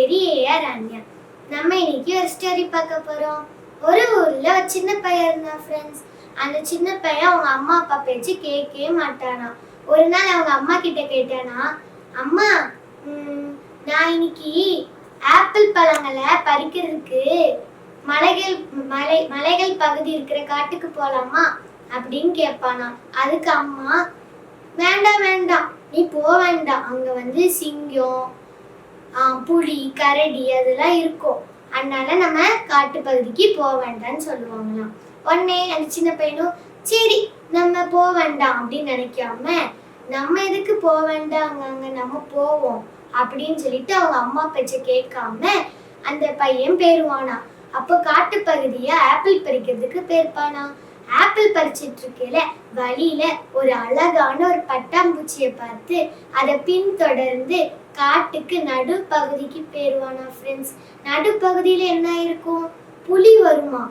பேரு ஏஆர் அன்யா நம்ம இன்னைக்கு ஒரு ஸ்டோரி பார்க்க போறோம். ஒரு ஊர்ல ஒரு சின்ன பையன் இருந்தான் ஃப்ரெண்ட்ஸ் அந்த சின்ன பையன் அவங்க அம்மா அப்பா பேச்சு கேட்கவே மாட்டானா. ஒரு நாள் அவங்க அம்மா கிட்ட கேட்டானா அம்மா நான் இன்னைக்கு ஆப்பிள் பழங்களை பறிக்கிறதுக்கு மலைகள் மலை மலைகள் பகுதி இருக்கிற காட்டுக்கு போலாமா? அப்படின்னு கேட்பானா. அதுக்கு அம்மா வேண்டாம் வேண்டாம். நீ போக வேண்டாம். அங்க வந்து சிங்கம் புலி கரடி அதெல்லாம் இருக்கும். அதனால நம்ம காட்டு பகுதிக்கு போக வேண்டாம்னு சொல்லுவாங்களாம். உடனே அந்த சின்ன பையனும் சரி நம்ம போக வேண்டாம் அப்படின்னு நினைக்காம நம்ம எதுக்கு போக வேண்டாம் நம்ம போவோம் அப்படின்னு சொல்லிட்டு அவங்க அம்மா பேச்ச கேட்காம அந்த பையன் பேருவானா. அப்போ காட்டு பகுதியா ஆப்பிள் பறிக்கிறதுக்கு பேர்ப்பானா ஆப்பிள் பறிச்சிட்டு இருக்கையில வழியில ஒரு அழகான ஒரு பட்டாம்பூச்சியை பார்த்து அதை பின்தொடர்ந்து காட்டுக்கு நடுப்பகுதிக்கு போயிடுவானா ஃப்ரெண்ட்ஸ் நடுப்பகுதியில என்ன இருக்கும்? புலி வருமா?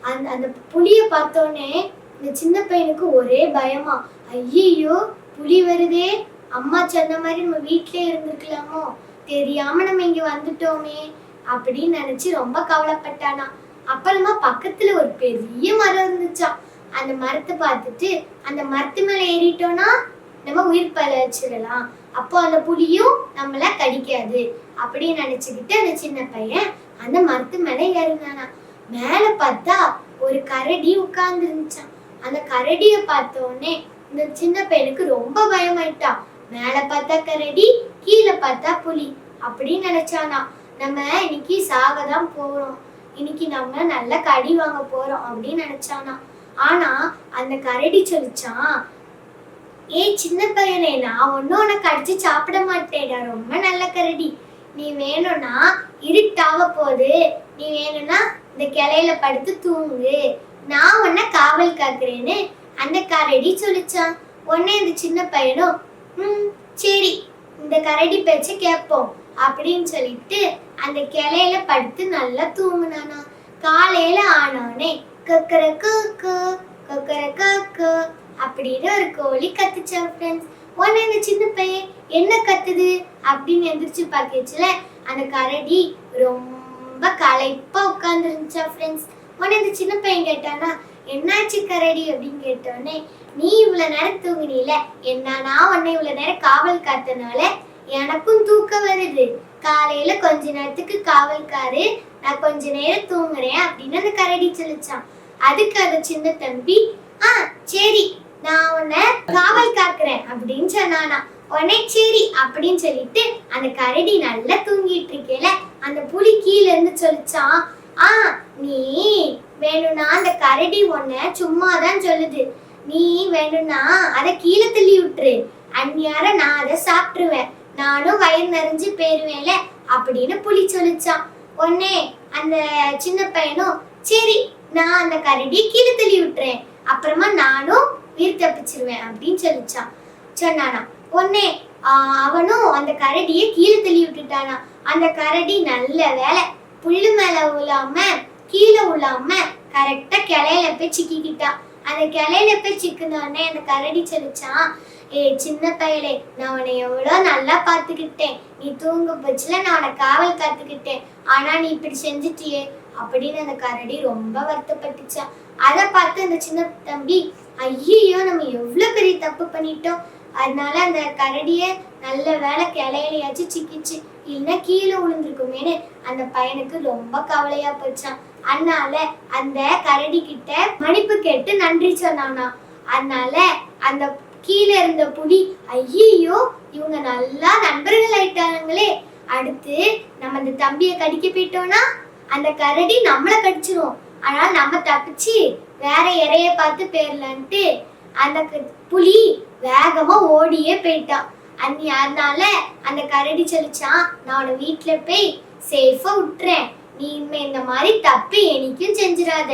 அந்த அந்த புலிய பார்த்தோன்னே இந்த சின்ன பையனுக்கு ஒரே பயமா. ஐயையோ புலி வருதே. அம்மா சொன்ன மாதிரி நம்ம வீட்டிலே இருந்திருக்கலாமோ? தெரியாம நம்ம இங்க வந்துட்டோமே அப்படின்னு நினைச்சு ரொம்ப கவலைப்பட்டானா. அப்புறமா பக்கத்துல ஒரு பெரிய மரம் இருந்துச்சாம். அந்த மரத்தை பார்த்துட்டு அந்த மரத்து மேல ஏறிட்டோம்னா நம்ம உயிர் பழச்சிடலாம். அப்போ அந்த புலியும் நம்மள கடிக்காது. அப்படின்னு நினைச்சுக்கிட்டு அந்த சின்ன பையன் அந்த மரத்து மேல ஏறினானா மேல பார்த்தா ஒரு கரடி உட்கார்ந்து இருந்துச்சான் அந்த கரடிய பார்த்த உடனே இந்த சின்ன பையனுக்கு ரொம்ப பயமாயிட்டான். மேல பார்த்தா கரடி கீழே பார்த்தா புலி அப்படின்னு நினைச்சானா நம்ம இன்னைக்கு சாக தான் போறோம். இன்னைக்கு நம்ம நல்ல கடி வாங்க போறோம் அப்படின்னு நினைச்சானா ஆனா அந்த கரடி சொல்லிச்சான் ஏய் சின்ன பையனே நான் ஒன்னும் உனக்கு அடிச்சு சாப்பிட மாட்டேடா ரொம்ப நல்ல கரடி. நீ வேணும்னா இருட்டாவ போது நீ வேணும்னா இந்த கிளையில படுத்து தூங்கு. நான் உன்னை காவல் காக்குறேன்னு அந்த கரடி சொல்லிச்சான். உடனே இந்த சின்ன பையனும் ம் சரி இந்த கரடி பேச்ச கேட்போம் அப்படின்னு சொல்லிட்டு அந்த கிளையில படுத்து நல்லா தூங்குனானா. காலையில ஆனோடனே கக்கர கக்கு கக்கர கக்கு அப்படின்னு ஒரு கோழி கத்துச்சான் ஃப்ரெண்ட்ஸ் உடனே இந்த சின்ன பையன் என்ன கத்துது அப்படின்னு எந்திரிச்சு பார்க்கச்சுல அந்த கரடி ரொம்ப களைப்பா உட்காந்துருந்துச்சா ஃப்ரெண்ட்ஸ் உடனே இந்த சின்ன பையன் கேட்டானா என்னாச்சு கரடி? அப்படின்னு கேட்டோடனே நீ இவ்வளவு நேரம் தூங்கினீல என்ன நான் உன்னை இவ்வளவு நேரம் காவல் காத்தனால எனக்கும் தூக்கம் வருது. காலையில கொஞ்ச நேரத்துக்கு காவல்காரு நான் கொஞ்ச நேரம் தூங்குறேன் அப்படின்னு அந்த கரடி சொல்லிச்சான். அதுக்கு அந்த சின்ன தம்பி ஆ சரி காவல் அப்படின்னு சொன்னானா. உடனே சரி அப்படின்னு சொல்லிட்டு அந்த கரடி நல்லா தூங்கிட்டு இருக்கேல அந்த புலி கீழ இருந்து சொல்லிச்சான் ஆ நீ வேணும்னா அந்த கரடி ஒன்ன சும்மா தான் சொல்லுது. நீ வேணும்னா அதை கீழே தள்ளி விட்டுரு. அந்நியார நான் அதை சாப்பிட்டுருவேன். நானும் வயிறு நிறைஞ்சு போயிருவேன்ல அப்படின்னு புலி சொல்லிச்சான் உடனே அந்த சின்ன பையனும் சரி நான் அந்த கரடி கீழே தள்ளி விட்டுறேன். அப்புறமா நானும் உயிர் தப்பிச்சிருவேன் அப்படின்னு சொல்லிச்சான். சொன்னானா உடனே ஆஹ், அவனும் அந்த கரடியை கீழே தள்ளி விட்டுட்டானா. அந்த கரடி நல்ல வேலை. புல்லு மேல விழாம கீழே விழாம கரெக்டா கிளையில போய் சிக்கிக்கிட்டான் அந்த கிளையில போய் சிக்கின உடனே அந்த கரடி சொல்லிச்சான் ஏய் சின்ன பயலே நான் உன்னை எவ்வளோ நல்லா பார்த்துக்கிட்டேன். நீ தூங்க போச்சுல நான் உன காவல் காத்துக்கிட்டேன். ஆனா நீ இப்படி செஞ்சுட்டியே. அப்படின்னு அந்த கரடி ரொம்ப வருத்தப்பட்டுச்சான். அதை பார்த்து அந்த சின்ன தம்பி ஐயோ நம்ம எவ்வளோ பெரிய தப்பு பண்ணிட்டோம். அதனால அந்த கரடியை நல்ல வேலை கிளையிலையாச்சு சிக்கிச்சு இல்லைன்னா கீழே விழுந்திருக்குமேனு அந்த பையனுக்கு ரொம்ப கவலையா போச்சான் அதனால அந்த கரடி கிட்ட மன்னிப்பு கேட்டு நன்றி சொன்னானா. அதனால அந்த கீழே இருந்த புலி ஐயோ இவங்க நல்லா நண்பர்கள் ஆயிட்டாங்களே. அடுத்து நம்ம அந்த தம்பியை கடிக்க போயிட்டோம்னா அந்த கரடி நம்மளை கடிச்சிரும். அதனால நம்ம தப்பிச்சு வேற இறைய பார்த்து போயிடலான்ட்டு அந்த புலி வேகமா ஓடியே போயிட்டான் அன்னி அதனால அந்த கரடி சொல்லிச்சான் நான் உன்னை வீட்டுல போய் சேஃபா விட்டுறேன் நீ இனிமே இந்த மாதிரி தப்பு எனக்கும் செஞ்சிடாத.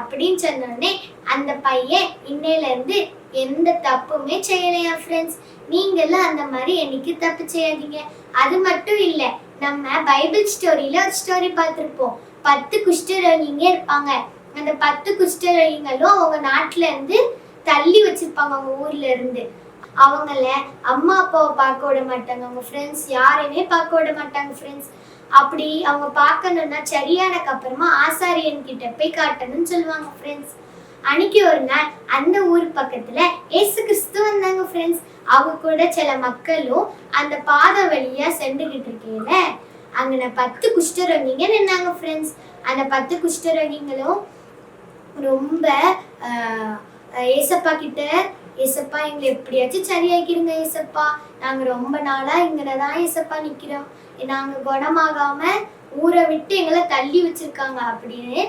அப்படின்னு சொன்னோடனே அந்த பையன் இன்னையில இருந்து எந்த தப்புமே செய்யலையா ஃப்ரெண்ட்ஸ் நீங்களும் அந்த மாதிரி என்னைக்கு தப்பு செய்யாதீங்க. அது மட்டும் இல்லை நம்ம பைபிள் ஸ்டோரியில ஒரு ஸ்டோரி பார்த்துருப்போம். பத்து குஷ்டரோகிங்க இருப்பாங்க. அந்த பத்து குஷ்டரோகிங்களும் அவங்க நாட்டுல இருந்து தள்ளி வச்சிருப்பாங்க அவங்க ஊர்ல இருந்து. அவங்கள அம்மா அப்பாவை பார்க்க விட மாட்டாங்க. அவங்க ஃப்ரெண்ட்ஸ் யாரையுமே பார்க்க விட மாட்டாங்க ஃப்ரெண்ட்ஸ் அப்படி அவங்க பார்க்கணும்னா சரியானக்கு அப்புறமா ஆசாரியன் கிட்ட போய் காட்டணும்னு சொல்லுவாங்க ஃப்ரெண்ட்ஸ் அன்னைக்கு ஒரு நாள் அந்த ஊர் பக்கத்துல ஏசு கிறிஸ்து வந்தாங்க ஃப்ரெண்ட்ஸ் அவங்க கூட சில மக்களும் அந்த பாதை வழியா சென்றுகிட்டு இருக்கையில அங்கன பத்து குஷ்டரோகிங்க நின்னாங்க ஃப்ரெண்ட்ஸ் அந்த பத்து குஷ்டரோகிங்களும் ரொம்ப ஏசப்பா கிட்ட ஏசப்பா எங்களை எப்படியாச்சும் சரியாக்கிடுங்க ஏசப்பா. நாங்க ரொம்ப நாளா இங்கே தான் ஏசப்பா நிக்கிறோம். நாங்க குணமாகாம ஊரை விட்டு எங்களை தள்ளி வச்சிருக்காங்க அப்படின்னு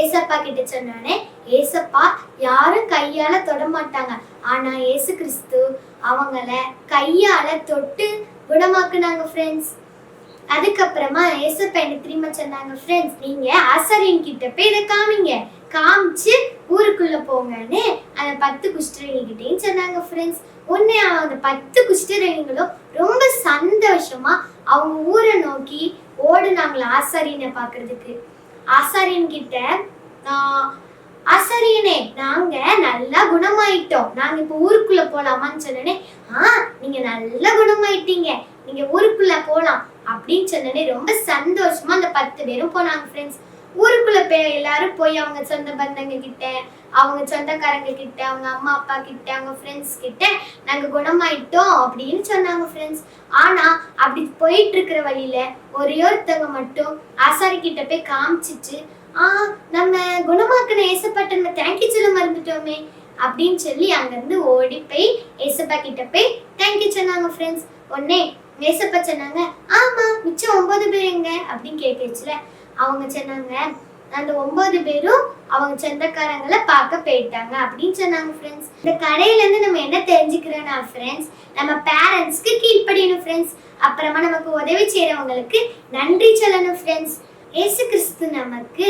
ஏசப்பா கிட்ட சொன்னோடனே ஏசப்பா யாரும் கையால தொட மாட்டாங்க. ஆனா ஏசு கிறிஸ்து அவங்கள கையால தொட்டு குணமாக்குனாங்க ஃப்ரெண்ட்ஸ் அதுக்கப்புறமா ஏசப்பா என்ன திரும்ப சொன்னாங்க ஃப்ரெண்ட்ஸ் நீங்க ஆசாரியன் கிட்ட போய் இதை காமிங்க. காமிச்சு ஊருக்குள்ள போங்கன்னு அந்த பத்து குஷ்டரங்கிட்டையும் சொன்னாங்க ஃப்ரெண்ட்ஸ் உடனே அந்த பத்து குஷ்டரங்கிகளும் ரொம்ப சந்தோஷமா அவங்க ஊரை நோக்கி ஓடுனாங்களா ஆசாரியனை பார்க்கறதுக்கு? ஆசாரியன் கிட்ட ஆசாரியனே நாங்க நல்லா குணமாயிட்டோம். நாங்க இப்ப ஊருக்குள்ள போலாமான்னு சொன்னேனே ஆ நீங்க நல்லா குணமாயிட்டீங்க. நீங்க ஊருக்குள்ள போலாம் அப்படின்னு சொன்னனே ரொம்ப சந்தோஷமா அந்த பத்து பேரும் போனாங்க ஃப்ரெண்ட்ஸ் ஊருக்குள்ள போய் எல்லாரும் போய் அவங்க சொந்த பந்தங்க கிட்ட அவங்க சொந்தக்காரங்க கிட்ட அவங்க அம்மா அப்பா கிட்ட அவங்க ஃப்ரெண்ட்ஸ் கிட்ட நாங்க குணமாயிட்டோம் அப்படின்னு சொன்னாங்க ஃப்ரெண்ட்ஸ் ஆனா அப்படி போயிட்டு இருக்கிற வழியில ஒரே ஒருத்தவங்க மட்டும் ஆசாரி கிட்ட போய் காமிச்சிட்டு ஆ நம்ம குணமாக்கின ஏசப்பாட்ட நம்ம தேங்க்யூ சொல்ல மறந்துட்டோமே அப்படின்னு சொல்லி அங்கிருந்து ஓடி போய் ஏசப்பா கிட்ட போய் தேங்க்யூ சொன்னாங்க ஃப்ரெண்ட்ஸ் உடனே ஏசப்பா சொன்னாங்க ஆமா மிச்சம் ஒன்பது பேர் எங்க? அப்படின்னு கேட்டுச்சுல. அவங்க சொன்னாங்க அந்த ஒன்பது பேரும் அவங்க சொந்தக்காரங்களை பார்க்க போயிட்டாங்க அப்படின்னு சொன்னாங்க ஃப்ரெண்ட்ஸ் இந்த கடையில இருந்து நம்ம என்ன தெரிஞ்சுக்கிறோம்னா ஃப்ரெண்ட்ஸ் நம்ம பேரண்ட்ஸ்க்கு கீழ்ப்படியணும் ஃப்ரெண்ட்ஸ் அப்புறமா நமக்கு உதவி செய்யறவங்களுக்கு நன்றி சொல்லணும் ஃப்ரெண்ட்ஸ் ஏசு கிறிஸ்து நமக்கு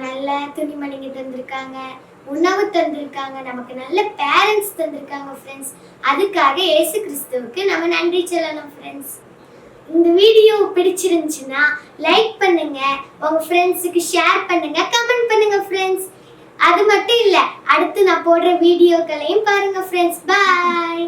நல்ல துணிமணிங்க தந்திருக்காங்க. உணவு தந்திருக்காங்க நமக்கு நல்ல பேரண்ட்ஸ் தந்திருக்காங்க ஃப்ரெண்ட்ஸ் அதுக்காக ஏசு கிறிஸ்துவுக்கு நம்ம நன்றி சொல்லணும் ஃப்ரெண்ட்ஸ் இந்த வீடியோ பிடிச்சிருந்துச்சுன்னா லைக் பண்ணுங்க உங்க ஃப்ரெண்ட்ஸுக்கு ஷேர் பண்ணுங்க கமெண்ட் பண்ணுங்க ஃப்ரெண்ட்ஸ் அது மட்டும் இல்லை அடுத்து நான் போடுற வீடியோக்களையும் பாருங்க ஃப்ரெண்ட்ஸ் பாய்